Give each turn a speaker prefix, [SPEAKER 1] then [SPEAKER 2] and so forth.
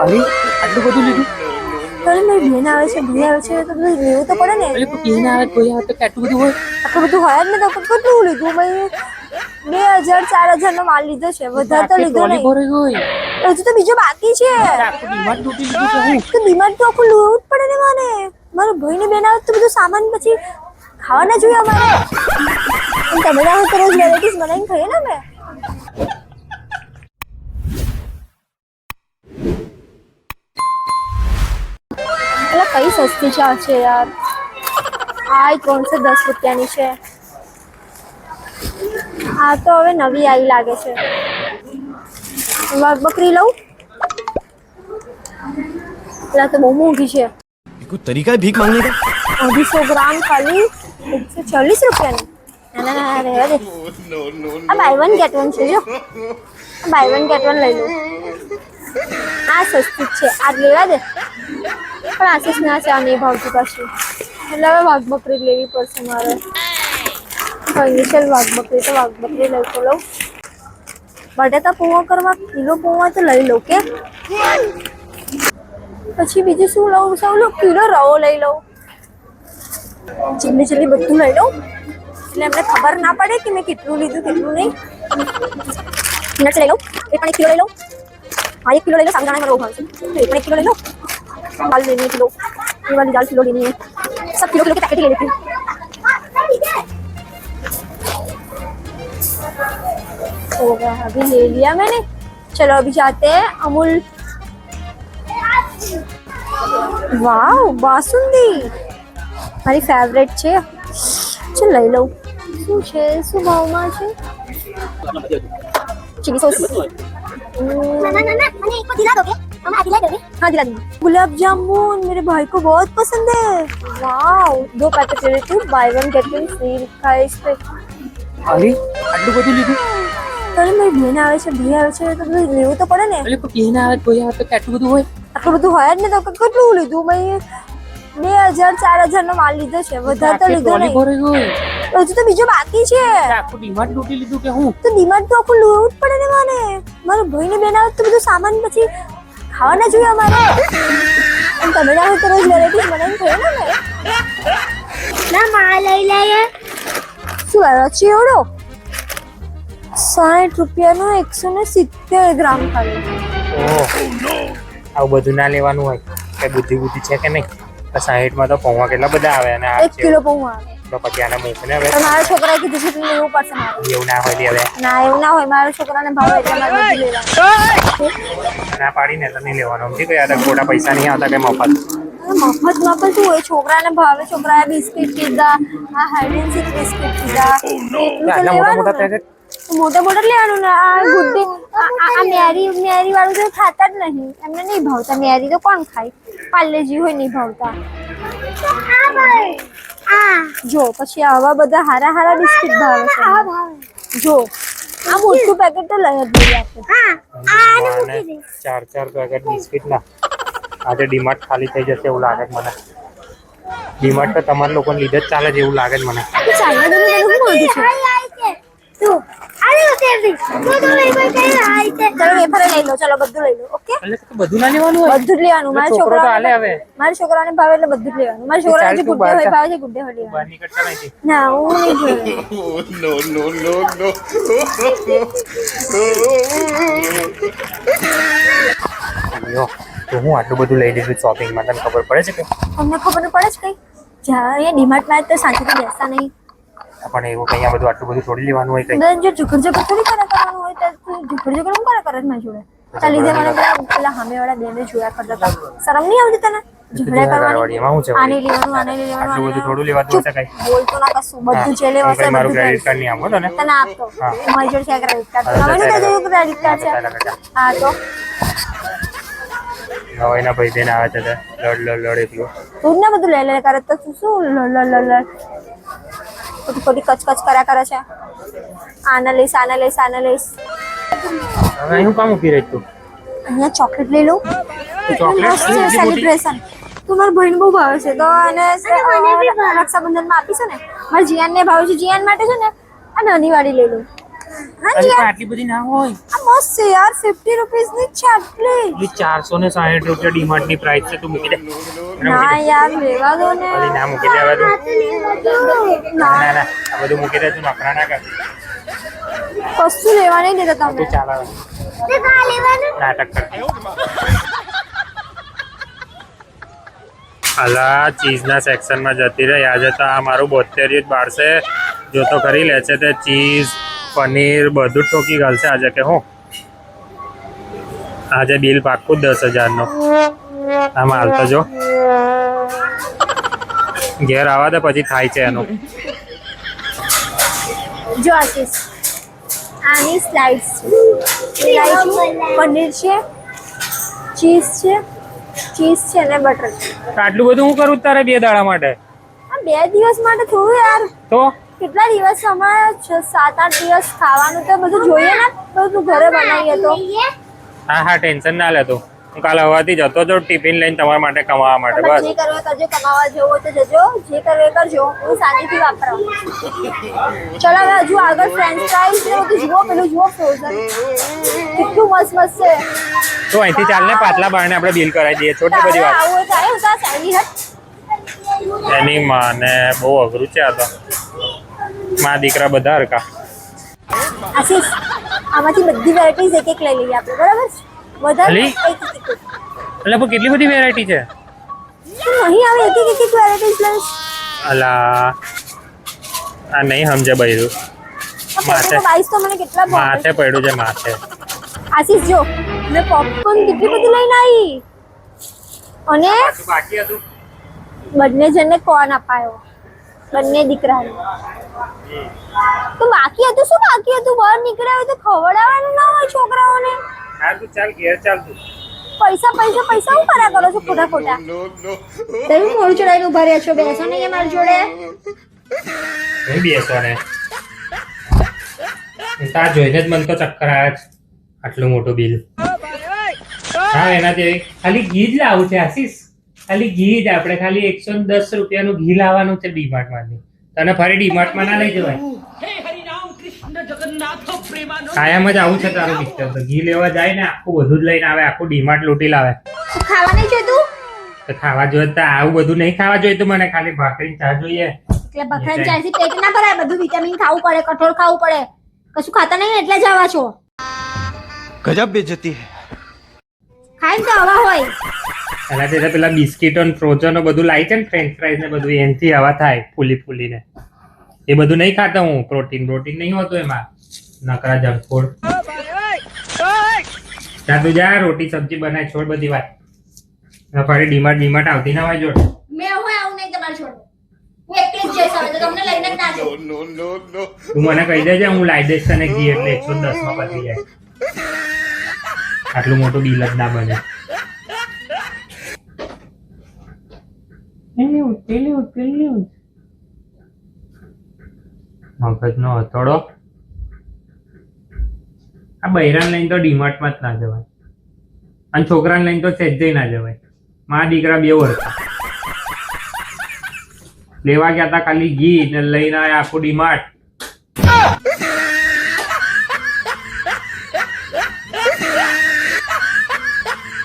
[SPEAKER 1] અરે આટલું બધું લીધું?
[SPEAKER 2] મારી બેન આવે છે ભાઈ આવે છે તો બધું લેવું તો પડે ને.
[SPEAKER 1] એટલે આવે કોઈ આવે તો કે બધું હોય?
[SPEAKER 2] આટલું બધું હોય જ ને તો કેટલું લીધું? ભાઈ બે હજાર ચાર હજાર નો માલ લીધો છે વધારે તો લીધો નહીં. હજુ તો બીજો બાકી છે. તો બીમાર તો આખું લેવું જ પડે ને મારે. મારો ભાઈ ને બેન આવે તો બધું સામાન પછી ખાવાના જોઈએ અમારે. તમે ના હોય તો રોજ વેરાયટીઝ બનાવીને ખાઈએ ને અમે. એટલે કઈ સસ્તી છે છે યાર? આ ત્રણસો દસ રૂપિયાની છે. આ તો હવે નવી આવી લાગે છે. વાઘ બકરી લઉં? પેલા તો બહુ મોંઘી છે.
[SPEAKER 3] કોઈ તરીકા ભીખ માંગને કા
[SPEAKER 2] અઢીસો ગ્રામ ખાલી એકસો ચાલીસ રૂપિયાની. આ બાય વન ગેટ વન છે જો. બાય વન ગેટ વન લઈ લો. આ સસ્તી છે. આ લેવા દે. પણ આશીષ ના છે આ ભાવતી પાછી. એટલે હવે વાઘ બકરી લેવી પડશે મારે. ચાલ વાઘ બકરી તો વાઘ બકરી લઈ તો લઉં. બટેટા પૌવા કરવા, કિલો પૌવા તો લઈ લઉં કે? પછી બીજું શું લઉં? સૌ લઉં, કિલો રવો લઈ લઉં. જલ્દી જલ્દી બધું લઈ લઉં. એટલે એમને ખબર ના પડે કે મેં કેટલું લીધું, કેટલું નહીં. નટ લઈ લઉં. એ પણ એક કિલો લઈ લઉં. હા, એક કિલો લઈ લઉં સાબુદાણા મારો ઊભા છે. એ પણ એક કિલો લઈ લો दाल लेनी है किलो ये वाली दाल किलो लेनी है सब किलो किलो के पैकेट ही ले लेती हूँ हो गया अभी ले लिया मैंने चलो अभी जाते हैं अमूल વાવ બાસુંદી મારી ફેવરેટ છે ચલ લઈ લઉં શું છે શું ભાવમાં છે ચીલી સોસ
[SPEAKER 4] ना ना ना ना मैंने एक को दिला दोगे हम आगे दिला दोगे
[SPEAKER 2] हाँ दिला दूंगी गुलाब जामुन मेरे भाई को बहुत पसंद है वाव दो पैकेट ले लेती हूँ buy one get one free लिखा है इस पे
[SPEAKER 1] અરે આટલું બધું લીધું
[SPEAKER 2] અરે મારી બેન આવે છે ભાઈ આવે છે તો બધું લેવું તો પડે ને
[SPEAKER 1] એટલે કોઈ ના આવે કોઈ આવે તો કે આટલું બધું હોય
[SPEAKER 2] આટલું બધું હોય જ ને તો કેટલું લીધું ભાઈ બે હજાર ચાર હજાર નો માલ લીધો છે વધારે તો
[SPEAKER 1] આખી
[SPEAKER 2] લીધો
[SPEAKER 1] ટ્રોલી
[SPEAKER 2] નહીં
[SPEAKER 1] ભરાઈ હોય
[SPEAKER 2] હજુ તો બીજો બાકી છે
[SPEAKER 1] આખું ડિમાન્ડ તૂટી લીધું કે હું
[SPEAKER 2] તો ડિમાન્ડ તો આખું લેવું જ પડે ને મારે મારો ભાઈ ને બેન આવે તો બધું સામાન પછી ખાવા ના જોઈએ અમારે? તમે ના હોય તો રોજ વેરાયટી મને થયું ને.
[SPEAKER 4] ના માં લઈ લઈએ
[SPEAKER 2] શું આવ્યો ચેવડો? સાઠ રૂપિયાનો એકસો ને સિત્તેર ગ્રામ ખાલી
[SPEAKER 1] આવું બધું ના લેવાનું હોય. કઈ બુદ્ધિ બુદ્ધિ છે કે નહીં? સાહીઠમાં તો પૌવા કેટલા બધા આવે અને
[SPEAKER 2] એક કિલો પૌવા આવે.
[SPEAKER 1] તો પછી આને મૂકને હવે
[SPEAKER 2] મારા છોકરાએ કીધું છે કે લેવું પડશે મારે.
[SPEAKER 1] એવું ના હોય હવે.
[SPEAKER 2] ના એવું ના હોય. મારા છોકરાને ભાવ એટલે મારે નથી લેવાનું.
[SPEAKER 1] ના પાડીને તો નહીં લેવાનું. સમજી ગયા હતા ખોટા પૈસા નહીં આવતા કે મફત?
[SPEAKER 2] મફતમાં પણ શું હોય? છોકરાને ભાવે. છોકરાએ બિસ્કિટ કીધા આ હાઇડેન્ડ સીક બિસ્કિટ કીધા તો
[SPEAKER 1] મોટા મોટા
[SPEAKER 2] લેવાનું
[SPEAKER 1] પેકેટ?
[SPEAKER 2] મોટા મોટા લેવાનું ને. આ ગુડ્ડી આ- મેરી મેરી વાળું તો ખાતા જ નહીં. એમને નહીં ભાવતા મેરી તો કોણ ખાય? પાર્લેજી હોય નહીં ભાવતા જો પછી આવા બધા હારા હારા બિસ્કિટ ભાવે છે. જો આ મોટું પેકેટ તો લઈ જ આપણે
[SPEAKER 1] ચાર ચાર પેકેટ બિસ્કિટ ના આજે ડીમાર્ટ ખાલી થઈ જશે એવું લાગે મને. ડીમાર્ટ તો તમારા લોકોને લીધે જ ચાલે છે એવું લાગે મને.
[SPEAKER 2] મળ્યું છે. લઈ લો ઓકે?
[SPEAKER 1] બધું લેવાનું
[SPEAKER 2] મારા
[SPEAKER 1] છોકરો
[SPEAKER 2] મારા છોકરાને ભાવે એટલે બધું જ લેવાનું. મારા છોકરાને જે ગુડ્ડે ભાવે છે ગુડ્ડે ના હું
[SPEAKER 1] આટલું બધું લઈ લીધું શોપિંગમાં તને ખબર પડે છે કે
[SPEAKER 2] અમને ખબર પડે છે કઈ? જ્યાં અહીંયા ડીમાર્ટમાં તો શાંતિથી બેસતા નહીં.
[SPEAKER 1] પણ એવું કઈ આ બધું આટલું બધું છોડી લેવાનું હોય કઈ.
[SPEAKER 2] જો ઝુકર ઝુકર થોડી કરે કરવાનું હોય તો તું ઝુકર ઝુકર હું કરે કરે મારી જોડે ચાલી લીધે મને પેલા પેલા સામેવાળા બેને જોયા કરતા હતા. શરમ નહીં આવતી તને? ઝઘડા
[SPEAKER 1] ઘરવાળી, એમાં શું છે
[SPEAKER 2] કરવાની આને લેવાનું આને લેવાનું
[SPEAKER 1] આટલું બધું થોડું લેવાતું હશે કઈ?
[SPEAKER 2] બોલતો ના કશું બધું જે
[SPEAKER 1] હું
[SPEAKER 2] લેવાશે
[SPEAKER 1] મારું ક્રેડિટ કાર્ડ નહીં આપો તને?
[SPEAKER 2] તને આપતો. મારી જોડે છે ક્રેડિટ કાર્ડ
[SPEAKER 1] હા,
[SPEAKER 2] તમે
[SPEAKER 1] બતાવી
[SPEAKER 2] ક્રેડિટ કાર્ડ છે? હા તો?
[SPEAKER 1] નવાઈના ભાઈ બેન આવે છે લડ લડ લડ એટલું
[SPEAKER 2] તું જ બધું લે લે કરે તો શું લ લડ લડ લ ખોટી ખોટી કચકચ કર્યા કરે છે. આને લઈશ આને લઈશ આને લઈશ
[SPEAKER 1] હવે હું કામ ઊભી રહી તું
[SPEAKER 2] અહીંયા ચોકલેટ લઈ લઉં.
[SPEAKER 1] ચોકલેટ
[SPEAKER 2] મસ્ત છે સેલિબ્રેશન તું મારા ભાઈને બહુ ભાવે છે. તો અને રક્ષાબંધનમાં આપીશ ને? મારા જીયાનને ભાવે છે. જીયાન માટે છે ને આ નાની વાળી લઈ લઉં. હા જીયાન.
[SPEAKER 1] આટલી બધી ના હોય.
[SPEAKER 2] મસ્ત છે યાર ફિફ્ટી રૂપીઝની છે આટલી.
[SPEAKER 1] ને સાહીઠ રૂપિયા ડીમાર્ટની પ્રાઇસ છે તું મૂકી દે.
[SPEAKER 2] ના યાર લેવા દો ને.
[SPEAKER 1] અરે ના મૂકી દે હવે તું. ના
[SPEAKER 2] ના.
[SPEAKER 1] ના આ બધું મૂકી દે તું નખરા ના કર.
[SPEAKER 2] કશું લેવા નહીં દેતા તમે.
[SPEAKER 1] તું ચાલ.
[SPEAKER 4] તે કા લેવાનું
[SPEAKER 1] નાટક કર. અલા ચીઝના સેક્શનમાં જતી રહી. આજે તો આ મારું બોતેર જ બાળશે. જો તો કરી લે છે તે ચીઝ પનીર બધું જ ટોકી ઘાલશે આજે કે હું. આજે બિલ પાક્કું દસ હજારનો. આમ હાલતો જો. ઘેર આવા તો પછી થાય છે એનું.
[SPEAKER 2] જો આશીષ. આની સ્લાઇડ્સ પનીર છે. ચીઝ છે. ચીઝ છે અને બટર છે.
[SPEAKER 1] આટલું બધું હું કરું તારે બે દાડા માટે?
[SPEAKER 2] બે દિવસ માટે થોડું યાર.
[SPEAKER 1] તો?
[SPEAKER 2] કેટલા દિવસ? અમારે સાત આઠ દિવસ ખાવાનું તો બધું જોઈએ ને. બધું ઘરે બનાવીએ તો.
[SPEAKER 1] હા હા ટેન્શન ના લેતું હું કાલે હવાથી જતો જો ટિફિન લઈને તમારા માટે કમાવા માટે બસ.
[SPEAKER 2] જે કરવા કરજો કમાવા જેવો હોય તો જજો. જે કરવું કરજો. હું શાંતિથી વાપરા ચલો હવે હજુ આગળ ફ્રેન્ચ ફ્રાઈઝ ને બધું જુઓ પેલું જુઓ ફ્રોઝન કેટલું મસ્ત મસ્ત છે.
[SPEAKER 1] તો અહીંથી ચાલને પાટલા બારણે આપણે બિલ કરાવી દઈએ. છોટી બધી વાત.
[SPEAKER 2] આવું હોય તો આવ્યું હટ.
[SPEAKER 1] એની માને બહુ અઘરું છે આ તો. મા દીકરા બધા હરકા
[SPEAKER 2] આશીષ આમાંથી બધી વેરાયટીઝ એક એક લઈ લઈએ આપણે બરાબર? વધારે એક એક એક એક.
[SPEAKER 1] એટલે પણ કેટલી બધી વેરાયટી છે?
[SPEAKER 2] અહીં નહીં આવે એક એક એક વેરાયટીઝ લઈશ?
[SPEAKER 1] અલા આ નહીં સમજે બૈરું માથે.
[SPEAKER 2] બાઈસ તો મને કેટલા
[SPEAKER 1] માથે પડ્યું છે માથે.
[SPEAKER 2] આશીષ જો મેં પોપકોર્ન કેટલી બધી લઈને આવી? અને
[SPEAKER 1] બાકી હતું.
[SPEAKER 2] બંને જણને કોન અપાયો. બંને દીકરાને. તો બાકી હતું શું? બાકી હતું? બહાર નીકળ્યા હોય તો ખવડાવવાનું ના હોય છોકરાઓને.
[SPEAKER 1] હા તું ચાલ ઘેર ચાલ તું.
[SPEAKER 2] પૈસા પૈસા પૈસા હું કરા કરો છો ખોટા ખોટા? તમે મોડું ચડાવીને ઊભા રહ્યા છો? બેસો નહીં મારી જોડે.
[SPEAKER 1] નહીં બેસો ને. તાર જોઈને જ મન તો ચક્કર આવ્યા છે આટલું મોટું બિલ. હા એનાથી ખાલી ઘી જ લાવું છે આશીષ. ખાલી ઘી જ આપણે ખાલી એકસો દસ રૂપિયા નું ઘી લાવવાનું છે ડીમાર્ટમાંથી તને ફરી ડીમાર્ટમાં ના લઈ જવાય. કાયમ જ આવું છે તારું મિસ્ટર. તો ઘી લેવા જાય ને આખું બધું જ લઈને આવે આખું ડીમાર્ટ લૂટી લાવે.
[SPEAKER 2] ખાવા નહીં જોતું?
[SPEAKER 1] તો ખાવા જોઈએ તો આવું બધું નહીં ખાવા જોઈએ તો મને ખાલી ભાખરી ચા જોઈએ.
[SPEAKER 2] એટલે ભાખરી ચા થી પેટ ના ભરાય બધું વિટામિન ખાવું પડે કઠોળ ખાવું પડે. કશું ખાતા નહીં એટલે જ આવા છો.
[SPEAKER 3] ગજબ બેજતી
[SPEAKER 2] ખાઈ તો આવા હોય.
[SPEAKER 1] એના તે પેલા બિસ્કીટો ને ફ્રોઝનો બધું લાવી છે ને ફ્રેન્ચ ફ્રાઈઝ ને બધું એનથી હવા થાય ફૂલી ફૂલીને. એ બધું નહીં ખાતો હું પ્રોટીન પ્રોટીન નહીં હોતું એમાં. નકરા જંક ફૂડ ત્યાં તું જા રોટી સબ્જી બનાય છોડ બધી વાત. ફરી ડીમાર્ટ ડીમાર્ટ આવતી ના હોય જોડ.
[SPEAKER 2] મેં હું આવું નહીં તમારે છોડ. હું એકલી જ જઈશ હવે તમને લઈને ના જઉં
[SPEAKER 1] તું મને કહી દેજે હું લાવી દઈશ તને ઘી એટલે એકસો દસમાં પતી જાય. આટલું મોટું ડીલ જ ના બને. મગજનો હથોડો. આ બૈરાને લઈને તો ડીમાર્ટમાં જ ના જવાય. અને છોકરાને લઈને તો સેજે ના જવાય. મા દીકરા બે હતા લેવા ગયા હતા ખાલી ઘી ને લઈને આખું ડીમાર્ટ.